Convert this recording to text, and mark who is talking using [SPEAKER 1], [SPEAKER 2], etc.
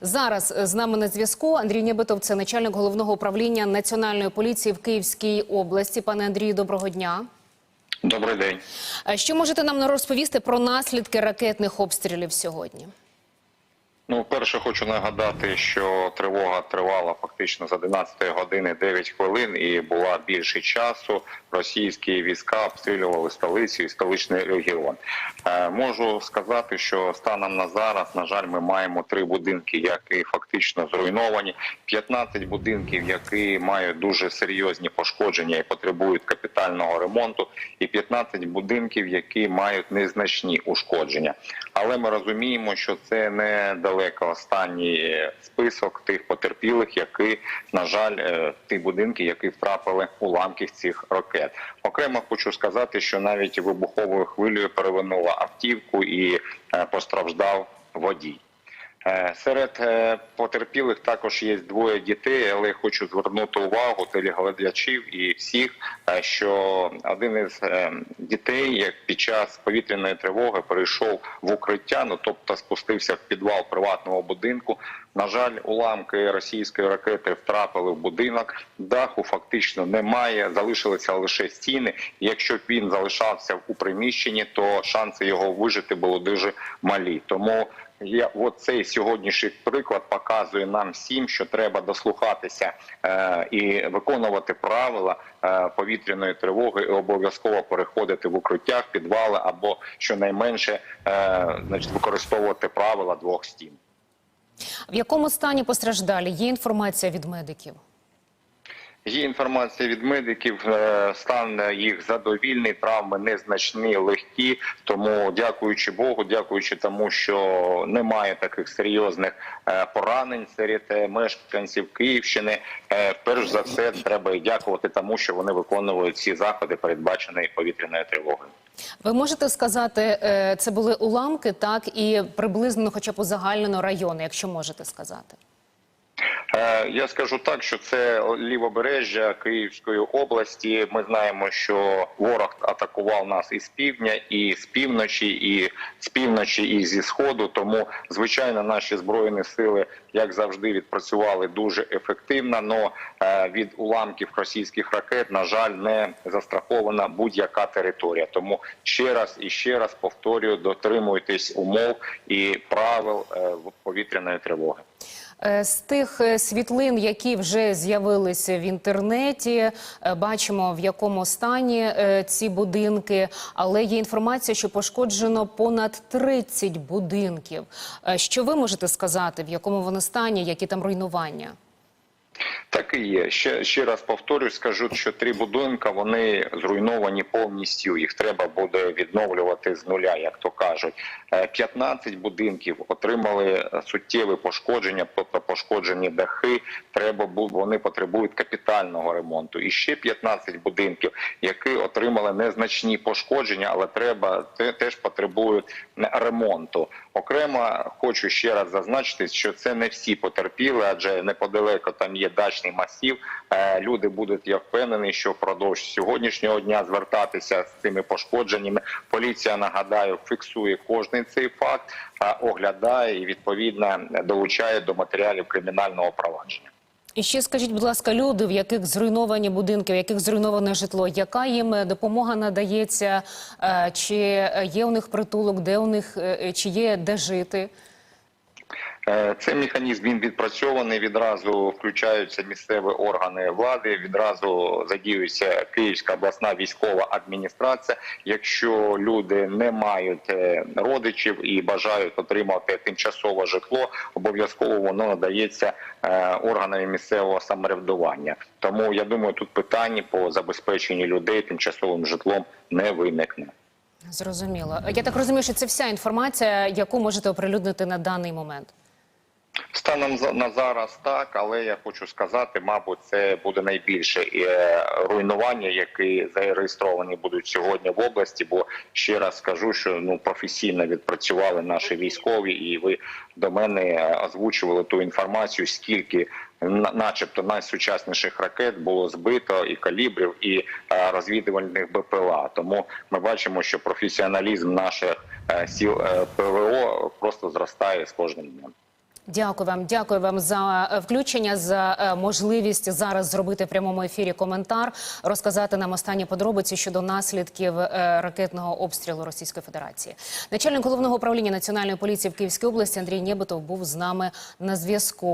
[SPEAKER 1] Зараз з нами на зв'язку Андрій Нєбитов, це начальник головного управління національної поліції в Київській області. Пане Андрію, доброго дня.
[SPEAKER 2] Добрий день.
[SPEAKER 1] Е, Що можете нам розповісти про наслідки ракетних обстрілів сьогодні?
[SPEAKER 2] Ну, перше, хочу нагадати, що тривога тривала фактично з 11 години 9 хвилин і була більше часу. Російські війська обстрілювали столицю і столичний регіон. Е, можу сказати, що станом на зараз, на жаль, ми маємо три будинки, які фактично зруйновані, 15 будинків, які мають дуже серйозні пошкодження і потребують капітального ремонту, і 15 будинків, які мають незначні ушкодження. Але ми розуміємо, що це не далеко останній список тих потерпілих, які, на жаль, е, ті будинки, які втрапили уламки цих ракет. Окремо хочу сказати, що навіть вибуховою хвилею перевернула автівку і е, постраждав водій. Е, Серед е, потерпілих також є двоє дітей, але хочу звернути увагу телеглядачів і всіх, е, що один із дітей, як під час повітряної тривоги, перейшов в укриття, ну тобто спустився в підвал приватного будинку. На жаль, уламки російської ракети втрапили в будинок. Даху фактично немає, залишилися лише стіни. Якщо б він залишався у приміщенні, то шанси його вижити були дуже малі. Тому я от цей сьогоднішній приклад показує нам всім, що треба дослухатися е, і виконувати правила е, повітряної тривоги, і обов'язково переходити в укриттях, підвали або щонайменше е, значить, використовувати правила двох стін.
[SPEAKER 1] В якому стані постраждалі? Є інформація від медиків?
[SPEAKER 2] Є інформація від медиків, е, стан їх задовільний, травми незначні, легкі. Тому, дякуючи Богу, дякуючи тому, що немає таких серйозних е, поранень серед е, мешканців Київщини. Перш за все, треба і дякувати тому, що вони виконують всі заходи, передбаченої повітряною тривогою.
[SPEAKER 1] Ви можете сказати, це були уламки, так і приблизно, ну, хоча б узагальнено райони, якщо можете сказати.
[SPEAKER 2] Е, Я скажу так, що це лівобережжя Київської області. Ми знаємо, що ворог атакував нас і з півдня, і з півночі, і з півночі, і зі сходу. Тому, звичайно, наші збройні сили, як завжди, відпрацювали дуже ефективно. Но е, від уламків російських ракет, на жаль, не застрахована будь-яка територія. Тому ще раз і ще раз повторюю: дотримуйтесь умов і правил е, повітряної тривоги.
[SPEAKER 1] Е, З тих е, світлин, які вже з'явилися в інтернеті, е, бачимо в якому стані ці будинки, але є інформація, що пошкоджено понад 30 будинків. Що ви можете сказати, в якому вони стані, які там руйнування?
[SPEAKER 2] Так і є. Ще ще раз повторюю, скажу, що три будинки вони зруйновані повністю. Їх треба буде відновлювати з нуля, як то кажуть. Е, 15 будинків отримали суттєві пошкодження, тобто пошкоджені дахи. Треба вони потребують капітального ремонту. І ще 15 будинків, які отримали незначні пошкодження, але треба те- теж потребують ремонту. Окремо хочу ще раз зазначити, що це не всі потерпіли, адже неподалеку там є дачний масів. Е, Люди будуть, я впевнений, що впродовж сьогоднішнього дня звертатися з цими пошкодженнями. Поліція нагадаю, фіксує кожний цей факт, оглядає і відповідно долучає до матеріалів кримінального провадження.
[SPEAKER 1] І ще скажіть, будь ласка, люди, в яких зруйновані будинки, в яких зруйноване житло, яка їм е, допомога надається? Е, Чи є у них притулок, де у них чи є де жити?
[SPEAKER 2] Е, Цей механізм він відпрацьований. Відразу включаються місцеві органи влади. Відразу задіюється Київська обласна військова адміністрація. Якщо люди не мають е, родичів і бажають отримати тимчасове житло, обов'язково воно надається е, органами місцевого самоврядування. Тому я думаю, тут питання по забезпеченню людей тимчасовим житлом не виникне.
[SPEAKER 1] Зрозуміло. Я так розумію, що це вся інформація, яку можете оприлюднити на даний момент.
[SPEAKER 2] Станом на зараз так, але я хочу сказати, мабуть, це буде найбільше е, руйнування, які зареєстровані будуть сьогодні в області. Бо ще раз скажу, що ну професійно відпрацювали наші військові, і ви до мене е, озвучували ту інформацію, скільки на- начебто найсучасніших ракет було збито і калібрів, і е, розвідувальних БПЛА. Тому ми бачимо, що професіоналізм наших сіл ПВО просто зростає з кожним днем.
[SPEAKER 1] Дякую вам, дякую вам за е, включення, за е, можливість зараз зробити в прямому ефірі коментар, розказати нам останні подробиці щодо наслідків е, ракетного обстрілу Російської Федерації. Начальник головного управління національної поліції в Київській області Андрій Нєбитов був з нами на зв'язку.